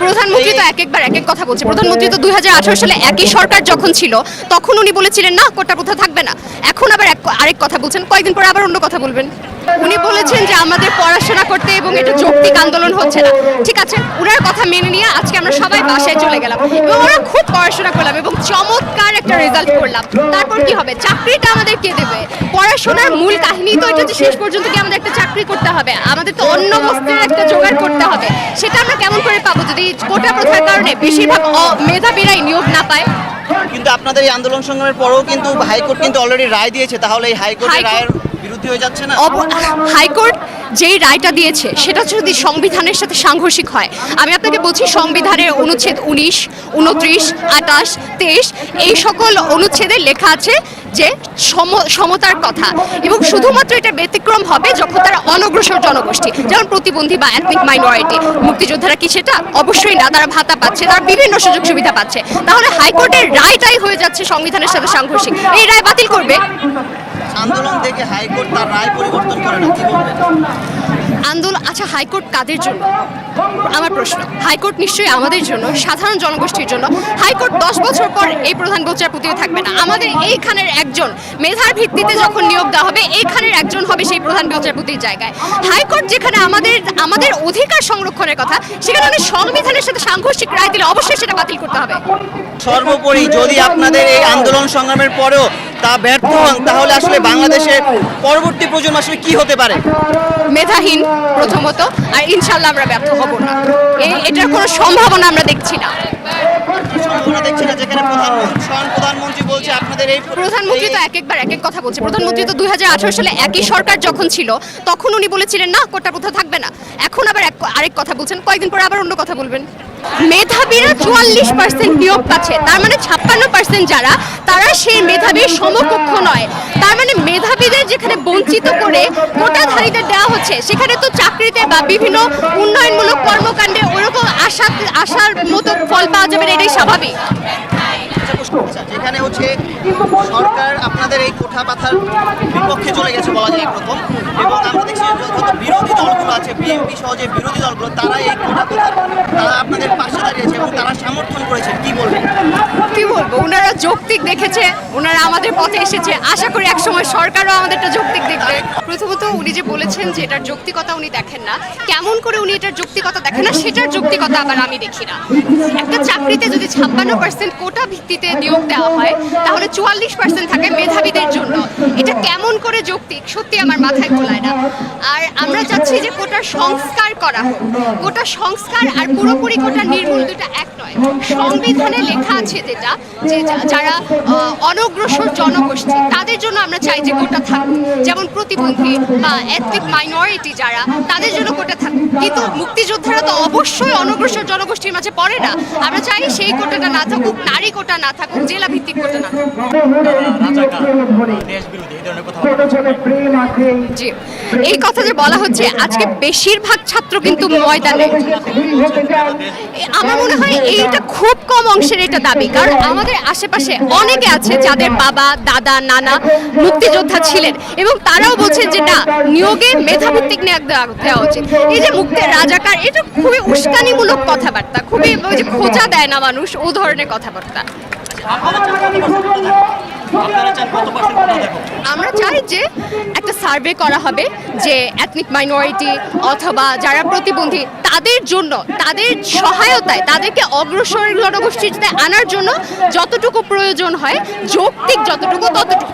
প্রধানমন্ত্রী তো এক একবার এক এক কথা বলছে। প্রধানমন্ত্রী তো দুই হাজার আঠারো সালে একই সরকার যখন ছিল তখন উনি বলেছিলেন না কোটা কোথাও থাকবে না। এখন আবার আরেক কথা বলছেন। কয়েকদিন পর আবার অন্য কথা বলবেন। উনি বলেছেন যে আমাদের পড়াশোনা করতে এবং এটা যৌক্তিক আন্দোলন হচ্ছে না। ঠিক আছে ওনার কথা মেনে নিয়ে আজকে আমরা সবাই বাসায় চলে গেলাম। এবং আমরা খুব পড়াশোনা করলাম এবং চমৎকার একটা রেজাল্ট করলাম। তারপর কি হবে? চাকরিটা আমাদের কে দেবে? পড়াশোনার মূল কাহিনী তো এটা যে শেষ পর্যন্ত কি আমাদের একটা চাকরি করতে হবে। আমাদের তো অন্য বস্তুর একটা জোগাড় করতে হবে। সেটা আমরা কেমন করে পাবো? যদি কোটা প্রথার কারণে বেশিরভাগ মেধাবীরাই নিয়োগ না পায়? কিন্তু আপনাদের এই আন্দোলন সংগ্রামের পরেও কিন্তু হাইকোর্ট কিন্তু অলরেডি রায় দিয়েছে। তাহলে এই হাইকোর্টের হাইকোর্ট- রায়ের বিরুদ্ধে হয়ে যাচ্ছে না? হাইকোর্ট যেই রায়টা দিয়েছে, সেটা যদি সংবিধানের সাথে সাংঘর্ষিক হয়। আমি আপনাকে বলছি, সংবিধানের অনুচ্ছেদ উনিশ, উনত্রিশ আটাশ তেইশ, এই সকল অনুচ্ছেদে লেখা আছে যে সম- সমতার কথা। এবং শুধুমাত্র এটা ব্যতিক্রম হবে যখন তারা অনগ্রসর জনগোষ্ঠী, যেমন প্রতিবন্ধী বা এথনিক মাইনরিটি মুক্তিযোদ্ধারা কি সেটা? অবশ্যই না, তারা ভাতা পাচ্ছে, তারা বিভিন্ন সুযোগ সুবিধা পাচ্ছে। তাহলে হাইকোর্টের রায়টাই হয়ে যাচ্ছে সংবিধানের সাথে সাংঘর্ষিক। এই রায় বাতিল করবে। আন্দোলন দেখে হাইকোর্ট তার রায় পরিবর্তন করে না কি বলবেন? আন্দোলন আচ্ছা হাইকোর্ট কাদের জন্য? আমার প্রশ্ন হাইকোর্ট নিশ্চয়ই আমাদের জন্য সাধারণ জনগোষ্ঠীর জন্য। হাইকোর্ট দশ বছর পর এই প্রধান বিচারপতিও থাকবে না। আমাদের এইখানের একজন মেধার ভিত্তিতে যখন নিয়োগ দেওয়া হবে এইখানের একজন হবে সেই প্রধান বিচারপতির জায়গায়। হাইকোর্ট যেখানে আমাদের আমাদের অধিকার সংরক্ষণের কথা সেখানে উনি সংবিধানের সাথে সাংঘর্ষিক রায় দিলে অবশ্যই সেটা বাতিল করতে হবে। সর্বোপরি যদি আপনাদের এই আন্দোলন সংগ্রামের পরেও তা ব্যর্থ হন তাহলে আসলে বাংলাদেশের পরবর্তী প্রজন্ম আসলে কি হতে পারে? মেধাহীন প্রথমত আর ইনশাল্লাহ আমরা ব্যর্থ হব না। এই এটার কোনো সম্ভাবনা আমরা দেখছি না। সম্ভাবনা দেখছি না যেখানে প্রধানমন্ত্রী স্বয়ং প্রধানমন্ত্রী বলছে আপনাদের প্রধানমন্ত্রী তো এক একবার এক এক কথা বলছে। প্রধানমন্ত্রী তো দুই হাজার আঠারো সালে একই সরকার যখন ছিল তখন উনি বলেছিলেন না কোটা প্রথা থাকবে না। এখন আবার আরেক কথা বলছেন কয়েকদিন পর আবার অন্য কথা বলবেন। মেধাবীরা চুয়াল্লিশ পার্সেন্ট নিয়োগ পাচ্ছে। তার মানে ছাপ্পান্ন পার্সেন্ট যারা তারা সেই মেধাবীর সমকক্ষ নয়। তার মানে মেধাবীদের যেখানে বঞ্চিত করে কোটাধারীদের দেওয়া হচ্ছে সেখানে তো চাকরিতে বা বিভিন্ন উন্নয়নমূলক কর্মকাণ্ডে ওরকম আশা আশার মতো ফল পাওয়া যাবে না, এটাই স্বাভাবিক। যেখানে হচ্ছে সরকার আপনাদের এই কোঠা পাথার বিপক্ষে চলে গেছে বলা যায় প্রথম। এবং আমরা দেখছি যত বিরোধী দলগুলো আছে বিএনপি সহ যে বিরোধী দলগুলো তারা এই কোঠা পাথার, তারা আপনাদের পাশে দাঁড়িয়েছে এবং তারা সমর্থন করেছে। কি বলবেন? কি বলব? ওনারা যৌক্তিক দেখেছে, ওনারা আমাদের পথে এসেছে। আশা করি একসময় সরকারও আমাদেরটা যৌক্তিক দেখবে। প্রথমত উনি যে বলেছেন যে এটার যৌক্তিকতা উনি দেখেন না। কেমন করে উনি এটার যৌক্তিকতা দেখেন না, সেটার যৌক্তিকতা আবার আমি দেখি না। একটা চাকরিতে যদি ছাপ্পান্ন পার্সেন্ট কোটা ভিত্তিতে নিয়োগ দেওয়া হয়, তাহলে চুয়াল্লিশ পার্সেন্ট থাকে মেধাবীদের জন্য। এটা কেমন করে যৌক্তিক? সত্যি আমার মাথায় গোলায় না। আর আমরা চাচ্ছি যে কোটার সংস্কার করা হোক। কোটা সংস্কার আর পুরোপুরি কোটা নির্মূল দুটা এক নয়। সংবিধানে লেখা আছে যেটা, যা- যারা অনগ্রসর জনগোষ্ঠী, তাদের জন্য আমরা চাই যে কোটা থাকুক। যেমন প্রতিবন্ধী বা এথনিক মাইনরিটি যারা, তাদের জন্য কোটা থাকুক। কিন্তু মুক্তিযোদ্ধারা তো অবশ্যই অনগ্রসর জনগোষ্ঠীর মাঝে পড়ে না। আমরা চাই সেই কোটাটা না থাকুক, নারী কোটা না থাকুক জেলা ভিত্তিক কোটা না থাকুক। জি। এই কথা যে বলা হচ্ছে আজকে বেশিরভাগ ছাত্র কিন্তু ময়দানে। আমার মনে হয় এইটা খুব কম অংশের এটা দাবি কারণ আমাদের আশেপাশে অনেকে আছে যাদের বাবা দাদা নানা মুক্তিযোদ্ধা ছিলেন এবং তারাও বলছেন যে না নিয়োগে মেধাভিত্তিক নিয়োগ দেওয়া দেওয়া উচিত। এই যে মুক্তের রাজাকার এটা খুবই উস্কানিমূলক কথাবার্তা খুবই খোঁজা দেয় না মানুষ ও ধরনের কথাবার্তা। আমরা চাই যে একটা সার্ভে করা হবে যে এথনিক মাইনরিটি অথবা যারা প্রতিবন্ধী তাদের জন্য তাদের সহায়তায় তাদেরকে অগ্রসর জনগোষ্ঠীতে আনার জন্য যতটুকু প্রয়োজন হয় যৌক্তিক যতটুকু ততটুকু।